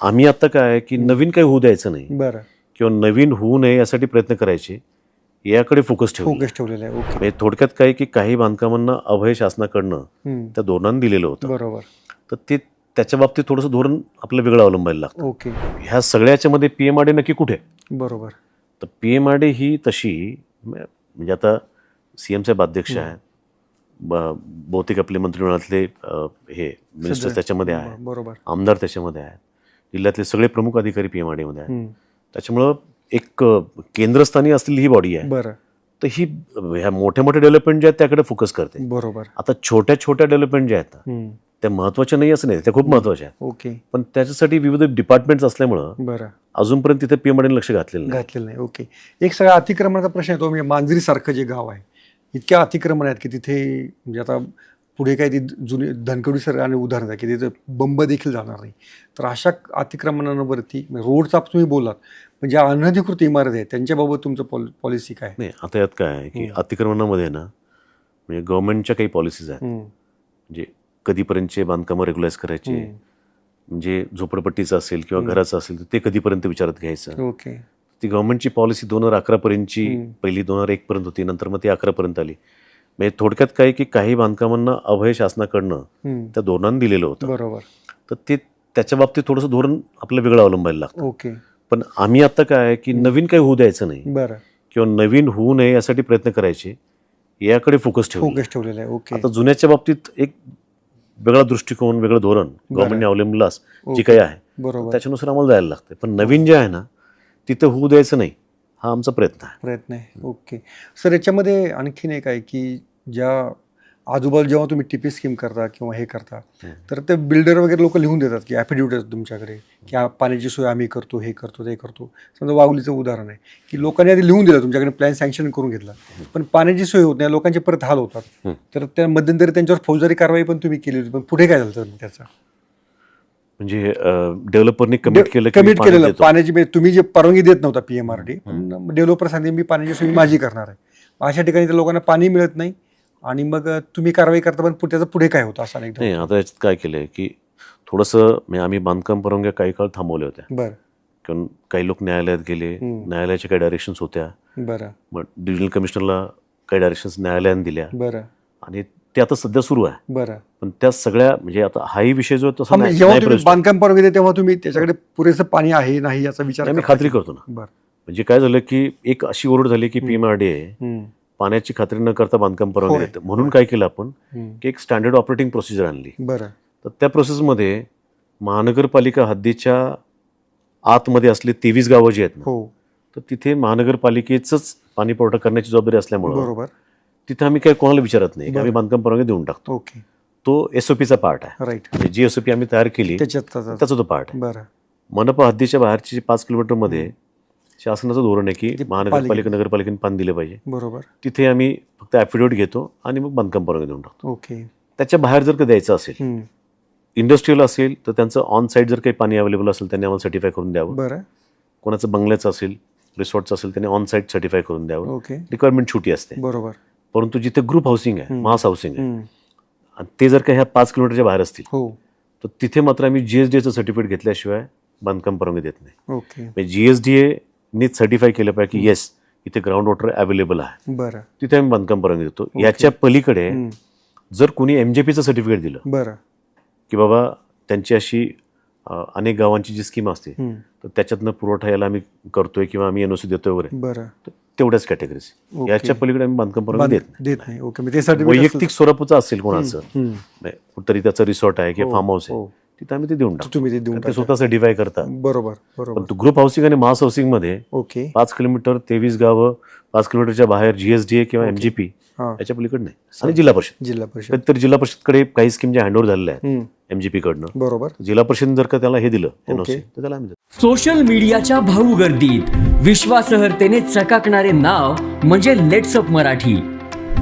आम्ही आता काय की नवीन काही होऊ द्यायचं नाही. बरं. किंवा नवीन होऊ नये यासाठी प्रयत्न करायचे याकडे फोकस ठेवू फोकस ठेवलेला आहे. ओके म्हणजे थोडक्यात काय की काही बांधकामांना अभय शासनाकडनं हम्म. त्या धोरणानं दिलेलं होतं. बरोबर. तर ते त्याच्या बाबतीत थोडंसं धोरण आपलं वेगळं अवलंबायला लागतं. ओके ह्या सगळ्याच्या मध्ये पी एम आर डी नक्की कुठे आहे? बरोबर. तर पी एम आर डी ही तशी म्हणजे आता सी एम साहेब अध्यक्ष आहे ब- बहुतेक आपले मंत्रिमंडळातले अ, हे मिनिस्टर्स सगळे. त्याच्यामध्ये आहे बरोबर. आमदार त्याच्यामध्ये आहेत. जिल्ह्यातले सगळे प्रमुख अधिकारी पी एम आर डीमध्ये आहेत. त्याच्यामुळं एक केंद्रस्थानी असलेली ही बॉडी आहे. बरं. तर ही ह्या मोठ्या मोठ्या डेव्हलपमेंट ज्या आहेत त्याकडे फोकस करते. बरोबर. आता छोट्या छोट्या डेव्हलपमेंट ज्या आहेत. त्या महत्त्वाच्या नाही असं नाही त्या खूप महत्त्वाच्या आहेत. ओके. पण त्याच्यासाठी विविध डिपार्टमेंट्स असल्यामुळं बरं. अजूनपर्यंत तिथे पी एम लक्ष घातलेलं नाही. घातलेलं नाही. ओके. एक सगळा अतिक्रमणाचा प्रश्न येतो म्हणजे मांजरीसारखं जे गाव आहे इतक्या अतिक्रमण आहेत की तिथे म्हणजे आता पुढे काही ती जुनी धनकवडी सर आणि उदाहरण आहे की तिथे बंब देखील जाणार नाही तर अशा अतिक्रमणांवरती म्हणजे रोडचा तुम्ही बोलात पण ज्या अनधिकृत इमारत आहेत त्यांच्याबाबत तुमचं पॉल पॉलिसी काय आहे? नाही आता यात काय आहे की. अतिक्रमणामध्ये ना म्हणजे गव्हर्नमेंटच्या काही पॉलिसीज आहेत. म्हणजे कधीपर्यंतचे बांधकामं रेग्युलाइज करायचे. म्हणजे झोपडपट्टीचं असेल किंवा. घराचं असेल तर ते कधीपर्यंत विचारात घ्यायचं ओके ती गव्हर्नमेंटची पॉलिसी दोन हजार अकरापर्यंतची. पहिली दोन हजार एकपर्यंत होती नंतर मग ती अकरापर्यंत आली म्हणजे थोडक्यात काय की काही बांधकामांना अभय शासनाकडनं. त्या धोरणानं दिलेलं होतं. बरोबर. तर ते त्याच्या बाबतीत थोडंसं धोरण आपलं वेगळं अवलंबायला लागतं. ओके. पण आम्ही आता काय की नवीन काही होऊ द्यायचं नाही बरं. किंवा नवीन होऊ नये यासाठी प्रयत्न करायचे याकडे फोकस ठेवू फोकस ठेवलेला आहे. ओके. आता जुन्याच्या बाबतीत एक वेगळा दृष्टिकोन वेगळं धोरण गव्हर्नमेंटने अवलंबलं जी. काही आहे बरोबर. त्याच्यानुसार आम्हाला जायला लागतं पण नवीन जे आहे ना तिथं होऊ द्यायचं नाही. हा आमचा प्रयत्न आहे. प्रयत्न आहे. ओके. सर याच्यामध्ये आणखीन एक आहे की ज्या आजूबाजू जेव्हा तुम्ही टीपी स्कीम करता किंवा हे करता. तर ते बिल्डर वगैरे लोक लिहून देतात की ॲफिडेविट तुमच्याकडे की पाण्याची सोय आम्ही करतो हे करतो ते करतो. समजा वाघुलीचं उदाहरण आहे की लोकांनी आधी लिहून दिलं तुमच्याकडे प्लॅन सँक्शन करून घेतला. पण पाण्याची सोय होत नाही लोकांचे परत हाल होतात. तर त्या मध्यंतरी त्यांच्यावर फौजदारी कारवाई पण तुम्ही केली होती पण पुढे काय झालं तर त्याचं? म्हणजे डेव्हलपरनी कमिट केलं कमिट केलेलं. पाण्याची म्हणजे तुम्ही जे परवानगी देत नव्हता पीएमआरडी डेव्हलपर सांगते मी पाण्याची सोय माझी करणार आहे. अशा ठिकाणी त्या लोकांना पाणी मिळत नाही. आणि मग तुम्ही कारवाई करता पण त्याचं पुढे काय होतं असं नाही आता याच्यात काय केलंय की थोडंसं म्हणजे आम्ही बांधकाम परवानग्या काही काळ थांबवल्या होत्या. बरं. कारण काही लोक न्यायालयात गेले. न्यायालयाच्या काही डायरेक्शन्स होत्या. बरं. मग डिव्हिजनल कमिशनरला काही डायरेक्शन्स न्यायालयाने दिल्या. बरं. आणि ते आता सध्या सुरू आहे बरं पण त्या सगळ्या म्हणजे आता हाही विषय जो आहे तसा हा, म्हणजे जेव्हा तुम्ही आहे. बांधकाम परवानगी देता तेव्हा तुम्ही त्याच्याकडे पुरेसं पाणी आहे नाही याचा विचार नाही, मी करता. खात्री करतो ना बरं म्हणजे काय झालं की एक अशी ओरड झाली की पीएमआरडीए हम्म. पाण्याची खात्री न करता बांधकाम परवानगी होय. देते म्हणून काय केलं आपण हम्म. की एक स्टँडर्ड ऑपरेटिंग प्रोसिजर आणली बरं तर त्या प्रोसेसमध्ये महानगरपालिका हद्दीच्या आतमध्ये असले तेवीस गावं जी आहेत ना हो तर तिथे महानगरपालिकेचंच पाणी पुरवठा करण्याची जबाबदारी असल्यामुळं बरोबर तिथे आम्ही काही कोणाला विचारत नाही. आम्ही बांधकाम परवानगी देऊन टाकतो. ओके. तो एसओपीचा पार्ट आहे. राईट म्हणजे जी एसओपी आम्ही तयार केली त्याचा- तो पार्ट आहे. बरं. मनपा हद्दीच्या बाहेरची पाच किलोमीटरमध्ये शासनाचं धोरण आहे की महानगरपालिका नगरपालिकेने पाणी दिलं पाहिजे. बरोबर. तिथे आम्ही फक्त ॲफिडेविट घेतो आणि मग बांधकाम परवानगी देऊन टाकतो. ओके. त्याच्या बाहेर जर का द्यायचं असेल. इंडस्ट्रीयल असेल तर त्यांचं ऑन साईड जर काही पाणी अवेलेबल असेल त्यांनी आम्हाला सर्टिफाय करून द्यावं. बरं. कोणाचं बंगल्याचं असेल रिसॉर्टचं असेल त्यांनी ऑन साईड सर्टिफाय करून द्यावं. ओके. रिक्वायरमेंट छोटी असते. बरोबर. परंतु जिथे ग्रुप हाऊसिंग आहे. मास हाऊसिंग आहे. आणि ते जर का ह्या पाच किलोमीटरच्या बाहेर असतील हो. तर तिथे मात्र आम्ही जीएसडीएचं सर्टिफिकेट घेतल्याशिवाय बांधकाम परवानगी देत नाही. ओके. म्हणजे जीएसडीएनीच सर्टिफाय केलं पाहिजे की येस इथे ग्राउंड वॉटर अवेलेबल आहे. बरं. तिथे आम्ही बांधकाम परवानगी देतो. याच्या पलीकडे. जर कोणी एमजेपीचं सर्टिफिकेट दिलं बरं. की बाबा त्यांची अशी अनेक गावांची जी स्कीम असते. तर त्याच्यातनं पुरवठा याला आम्ही करतोय किंवा आम्ही एनओसी देतोय वगैरे. बरं. तेवढ्याच कॅटेगरीज. याच्या पलीकडे आम्ही बांधकाम परवानगी देत नाही. देत नाही. ओके सर्टिफिकेट वैयक्तिक स्वरूपाचं असेल कोणाचं. म्हणजे कुठतरी त्याचं रिसॉर्ट आहे किंवा हो, फार्म हाऊस आहे. हो. तिथं आम्ही ते देऊन टाकतो. तुम्ही ते देऊन कारण ते टाका. स्वतः सर्टिफाय करतात. बरोबर पण बरोबर तू ग्रुप हाऊसिंग आणि मास हाऊसिंगमध्ये ओके. पाच किलोमीटर तेवीस गावं पाच किलोमीटरच्या बाहेर जीएसडीए किंवा एमजीपी हा. याच्या पलीकडे नाही. आणि जिल्हा परिषद. जिल्हा परिषद. कधीतरी जिल्हा परिषदकडे काही स्कीम ज्या हँडओव्हर झालेल्या आहेत हम्म. एमजीपी कडनं. बरोबर. जिल्हा परिषद जर का त्याला हे दिलं. तर त्याला आम्ही देतो. सोशल मीडियाच्या भाऊ गर्दीत. विश्वासहर्तेने चकाकणारे नाव म्हणजे लेट्सअप मराठी.